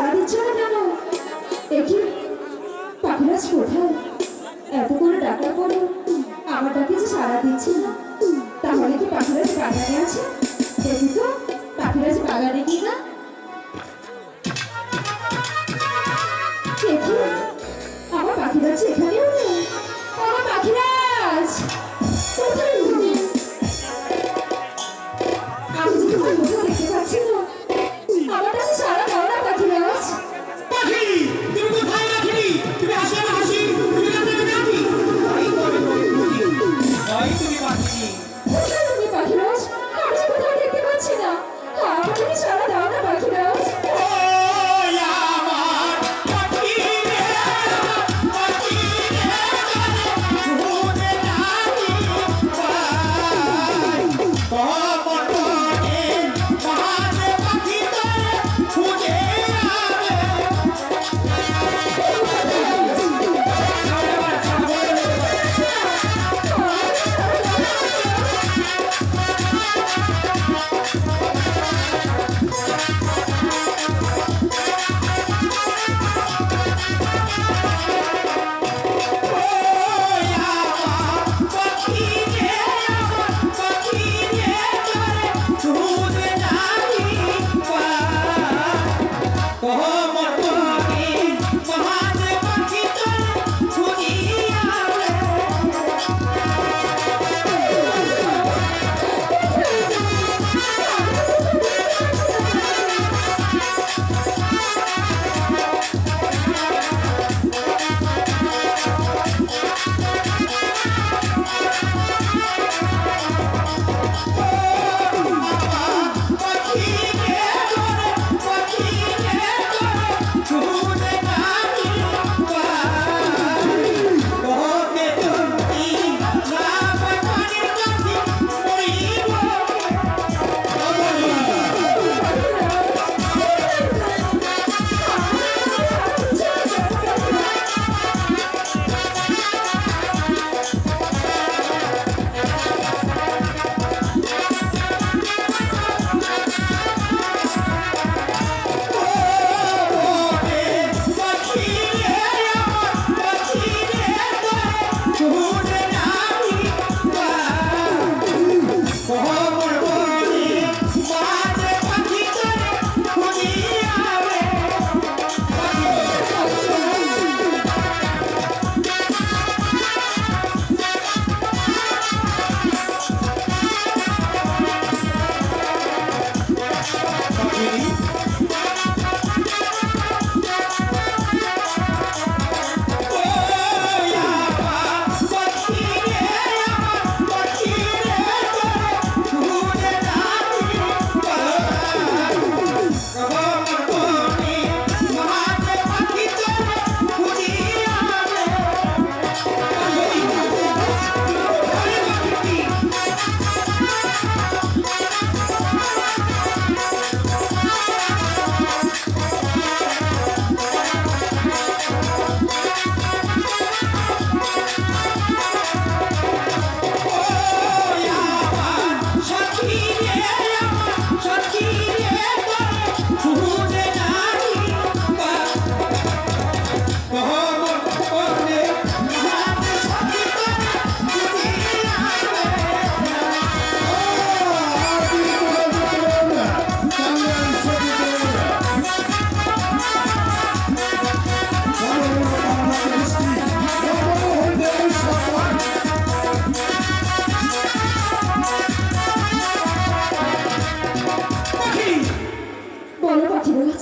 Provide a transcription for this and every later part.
সারা দিচ্ছ এত করে ডাকার পরে আমার ডাকে তাহলে কি পাখিরাজ বাগানে আছে? দেখি তো, পাখিরাজ বাগানে কি না? দেখি, আমার পাখিরাজ এখানেও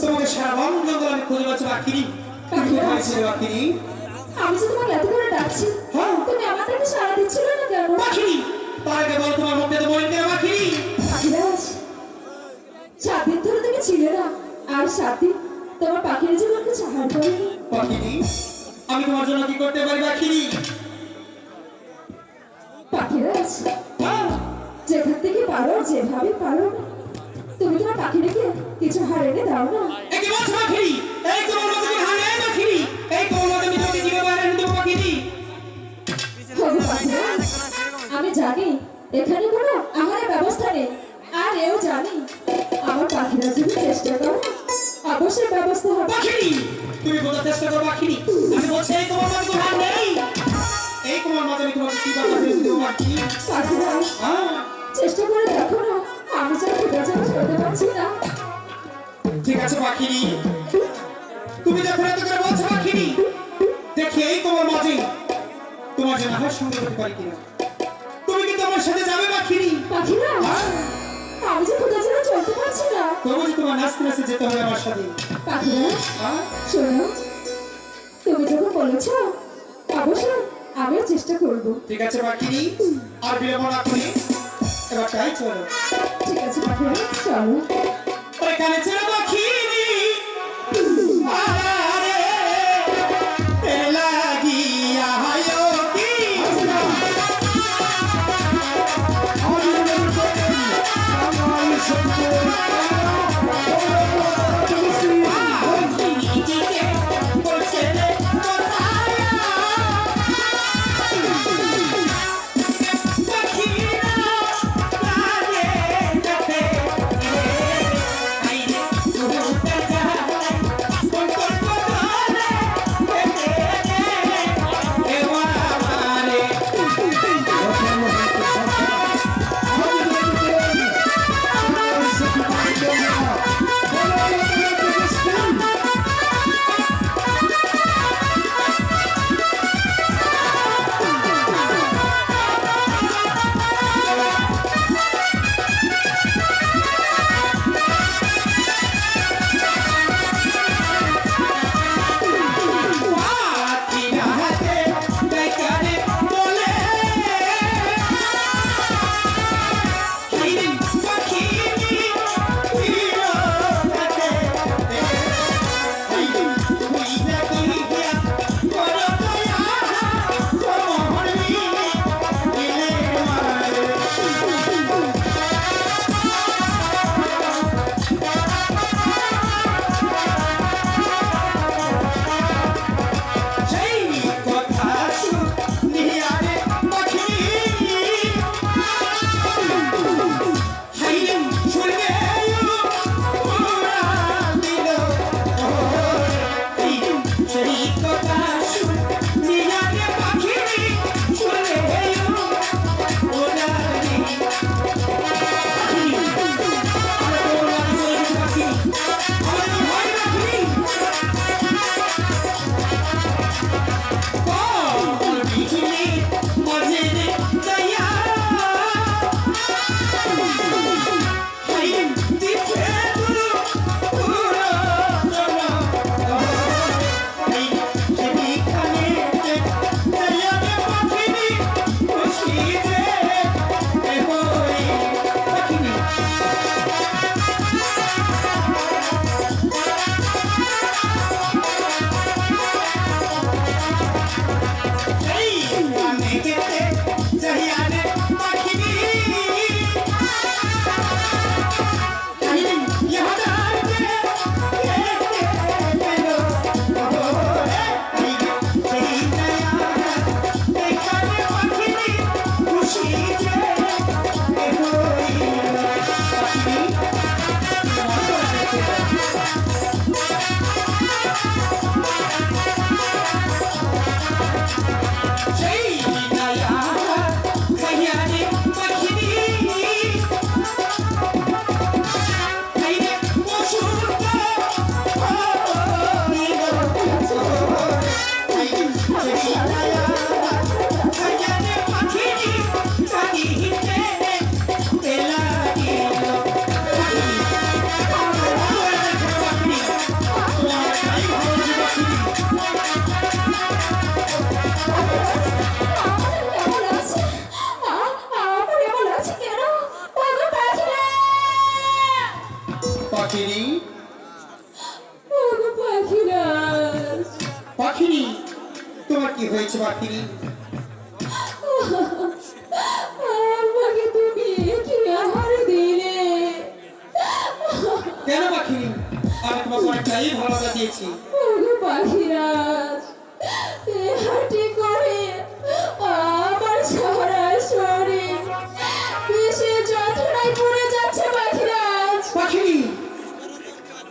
তোমাকে সারা বন্ধ আমি খুঁজে পাচ্ছি পাখিনি তুমি কোথায় ছিলে পাখিনি আমি যে তোমাকে এত করে ডাকছি হ্যাঁ। তুমি আমার সারা দিচ্ছিলে না কেন? পাখিনি তার আগে বল তোমার তো বলি না পাখিনি পাখিরাজ সাত দিন ধরে তুমি ছিলে না আর সাত দিন তোমার পাখির জীবনকে সাহার করেনি পাখিনি আমি তোমার জন্য কি করতে পারি পাখিনি পাখিরাজ হ্যাঁ। যেখান থেকে পারো যেভাবে পারো তুমি তোমার পাখি কিছু হার এনে দাও না। একবার পাখি এই তোমার মতো এই হ্যাঁ আমি জানি এখানে কোনো আহারের ব্যবস্থা নেই আর এও জানি। আমার পাখিরা যদি চেষ্টা করো অবশ্যই ব্যবস্থা হবে। পাখি তুমি চেষ্টা চেষ্টা করে দেখো না। আমি যে বেঁচে সইতে পারছি না ঠিক আছে পাখিনি তুমি যখন এত করে বলছো পাখিনি দেখি এই তোমার মাঝে। তোমার যে নাহার সঙ্গে করে কিনা। তুমি কি তোমার সাথে যাবে পাখিনি পাখিরা? হ্যাঁ? আমি যে কোথাও যেন চলতে পারছি না। তবু যে তোমার আমার সাথে। পাখিরা হ্যাঁ? শোনো। তুমি যখন বলেছ অবশ্যই আমিও চেষ্টা করব। ঠিক আছে বাকি আর বিলম্ব না রাস্তাটাই চলো ঠিক আছে পাখি চলো ওইখানে ছিল পাখি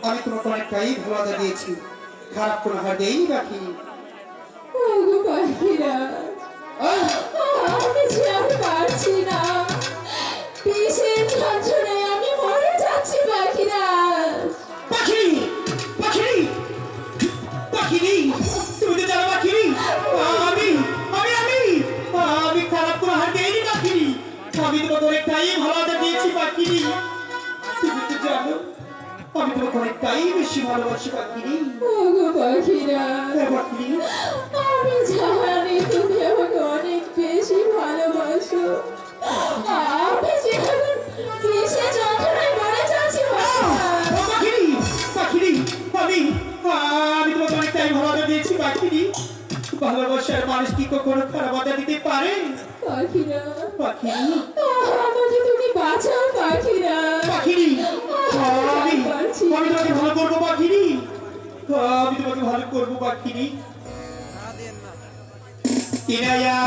আমি তোমাকে অনেকটাই ভালোবাসা দিয়েছি। খারাপ কোনো হয় দেই বা কি পারছি না। পিসের যন্ত্রণে আমি মরে যাচ্ছি পাখিরা। পাখি! পাখি! পাখি অনেকটাই বেশি ভালোবাসি পাখিনি আমি জানি তুমি আমাকে অনেক বেশি ভালোবাসো। ভালোবাসার মানুষ কি কখনো খারাপ বাধা দিতে পারে পাখিরা আমাকে তুমি বাঁচাও পাখিরা আমি আমি তোমাকে ভালো করব পাখিনি আমি তোমাকে ভালো করব ইনায়া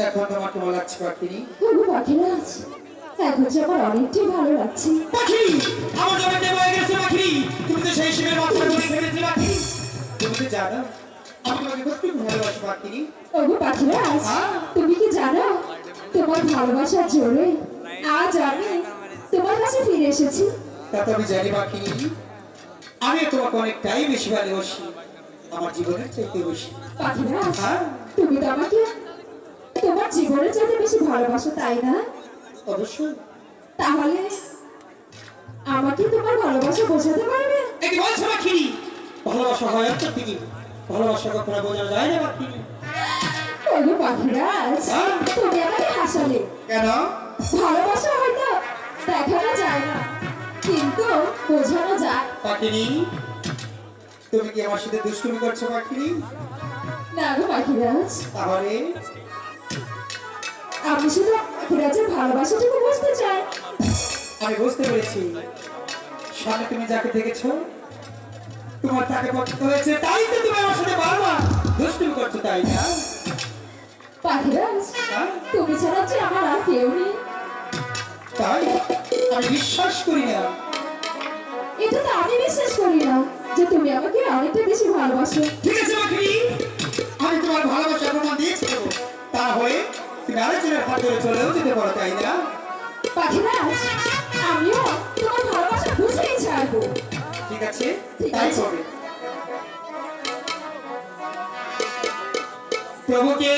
এখন তোমার কেমন লাগছে পাখিনি ওগো পাখিরাজ এখন যে আমার অনেকটাই ভালো লাগছে। পাখি আমার জমিতে বয়ে গেছে পাখি তুমি তো সেই শিবের মাথা ধরে ফেলেছিলে পাখি তুমি তো জানো? আমি তোমাকে কতটুকু ভালোবাসি পাখিনি ওগো পাখিরাজ তুমি কি জানো? তোমার ভালোবাসার জোরে আজ আমি তোমার কাছে ফিরে এসেছি। তা তো আমি জানি পাখিনি আমি তোমাকে অনেকটাই বেশি ভালোবাসি। আমার জীবনের চাইতে বেশি। পাখিরাজ হ্যাঁ। তুমি তো আমাকে তোমার জীবনের চাইতে বেশি ভালোবাসো তাই না? অবশ্যই। তাহলে আমাকে তোমার ভালোবাসা বোঝাতে পারবে? বলছো ভালোবাসা হয় অন্তর থেকে ভালোবাসা কখনো বোঝানো যায় না পাখিনি ওগো পাখিরাজ হ্যাঁ? তুমি আমাকে হাসালে। কেন? ভালোবাসা হয়তো দেখানো যায় না। কিন্তু বোঝানো যায়। পাখিনি তুমি কি আমার সাথে দুষ্টুমি করছ পাখিনি না গো পাখিরাজ তাহলে আমি শুধু পাখিরাজের ভালোবাসাটুকু বুঝতে চাই। আমি বুঝতে পেরেছি। সামনে তুমি যাকে দেখেছ তোমার তাকে পছন্দ হয়েছে তাই তো তুমি আমার সাথে বারবার দুষ্টুমি করছ তাই না? পাখিরাজ হ্যাঁ? তুমি ছাড়া যে আমার আর কেউ নেই। তাই? আমি বিশ্বাস করি না। এটা তো আমি বিশ্বাস করি না যে তুমি আমাকে অনেকটা বেশি ভালোবাসো। ঠিক আছে আমি তোমার প্রমাণ দিয়েছি তা। হয়ে তুমি আরেকজনের চলেও যেতে পারো তাই না? পাখিরাজ আমিও তোমার ভালোবাসা বুঝেই ছাড়বো ঠিক আছে তাই। হবে প্রভুকে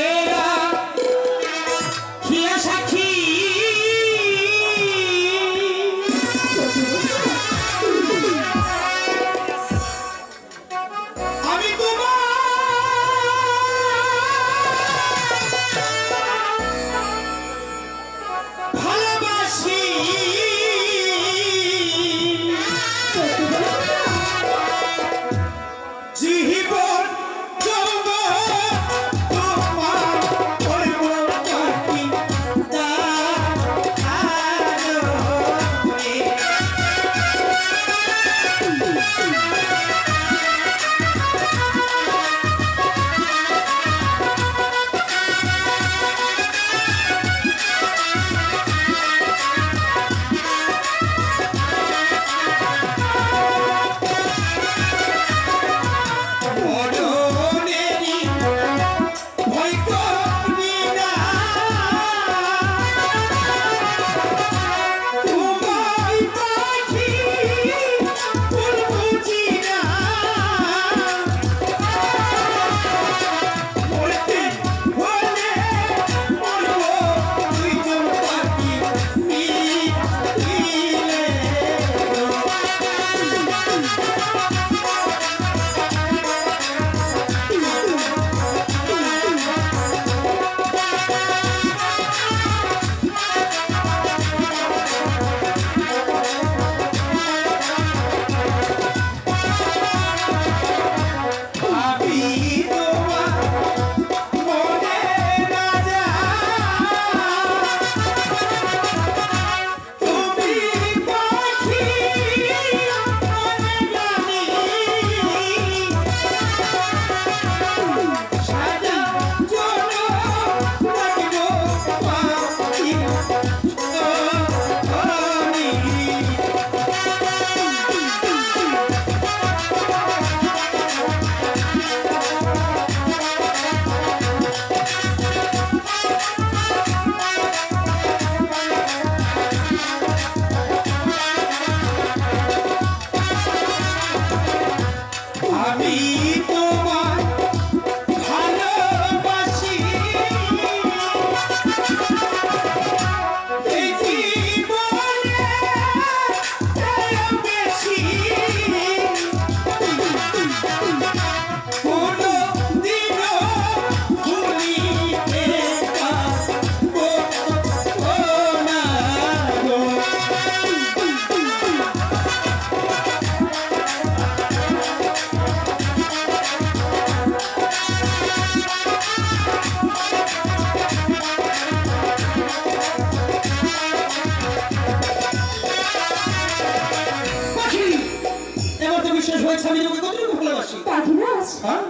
হয়েছে আমি তোকে কতটুকু ভালোবাসি? পাখিরাজ হ্যাঁ?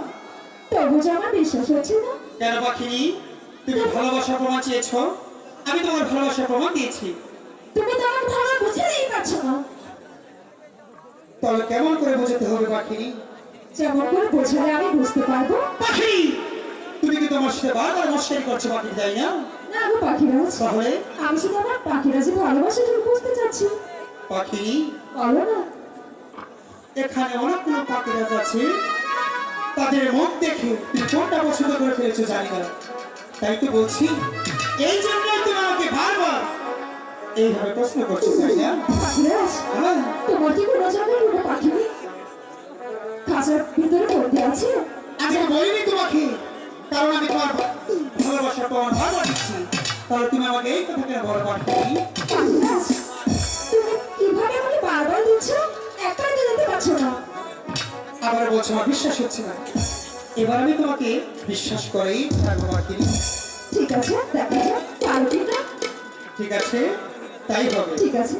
তবু যে আমার বিশ্বাস হচ্ছে না। কেন পাখিনি? তুমি ভালোবাসার প্রমাণ চেয়েছ? আমি তোমার ভালোবাসার প্রমাণ দিয়েছি। তুমি তো আমার ভালো বুঝেই পারছ না। তবে কেমন করে বোঝাতে হবে পাখিনি? যেমন করে বোঝালে আমি বুঝতে পারব। পাখি! তুমি কি তোমার সাথে বারবার মস্কারি করছ পাখি তাই না? না গো পাখিরাজ তাহলে? আমি শুধু আমার পাখিরাজের বুঝতে চাচ্ছি। পাখি বলো না। এখানে অনেকগুলো পাখি আছে তাদের মুখ দেখে কোনটা পছন্দ করে ফেলেছো জানি না। তাই তো বলছি এই জন্য তুমি বারবার এইভাবে প্রশ্ন করছ তাই না? তোমার কি কোনো জানার কোনো পাখি খাঁচার ভিতরে আছে? বলিনি তোমাকে কারণ আমি তোমার ভালোবাসা তোমার ভালো দিচ্ছি। তাহলে তুমি আমাকে এই কথা কেন বড় বলছে আমার বিশ্বাস হচ্ছে না। এবার আমি তোমাকে বিশ্বাস করেই থাকব মার্কিনি ঠিক আছে ঠিক আছে তাই হবে। ঠিক আছে।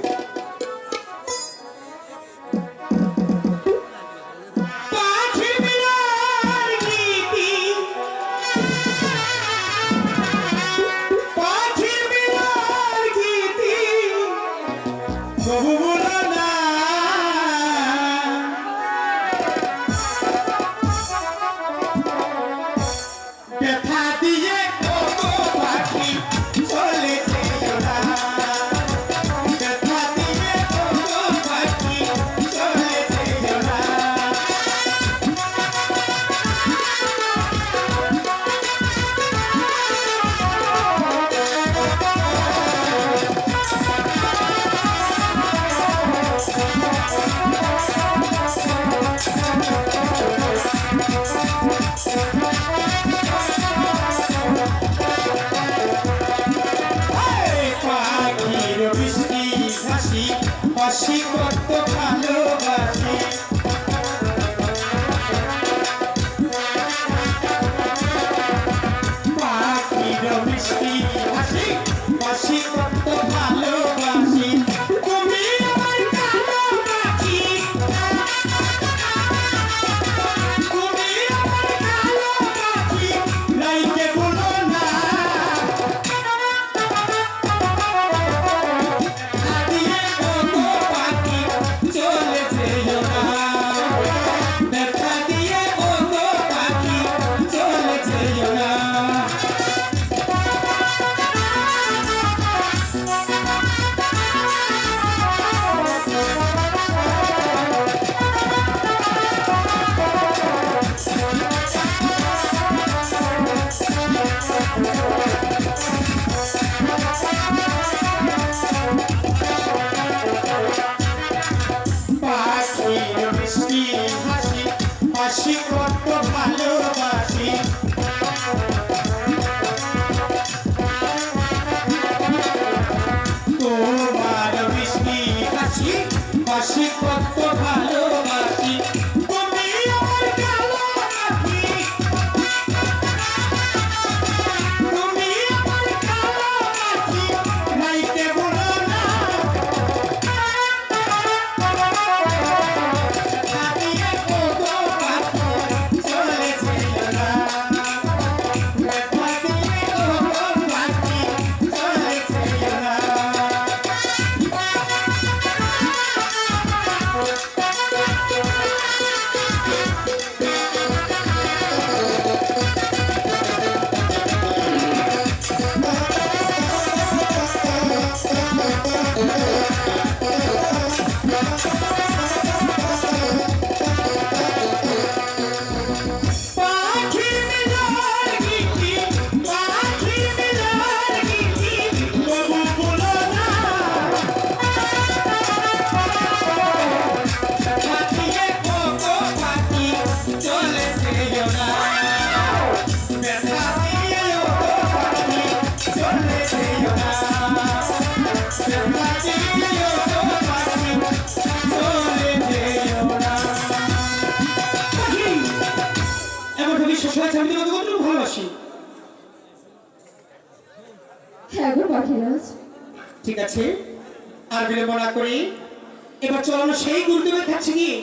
সময় কাছে গিয়ে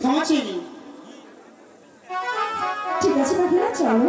ক্ষমা চেয়ে নিই ঠিক আছে পাখিরা চলো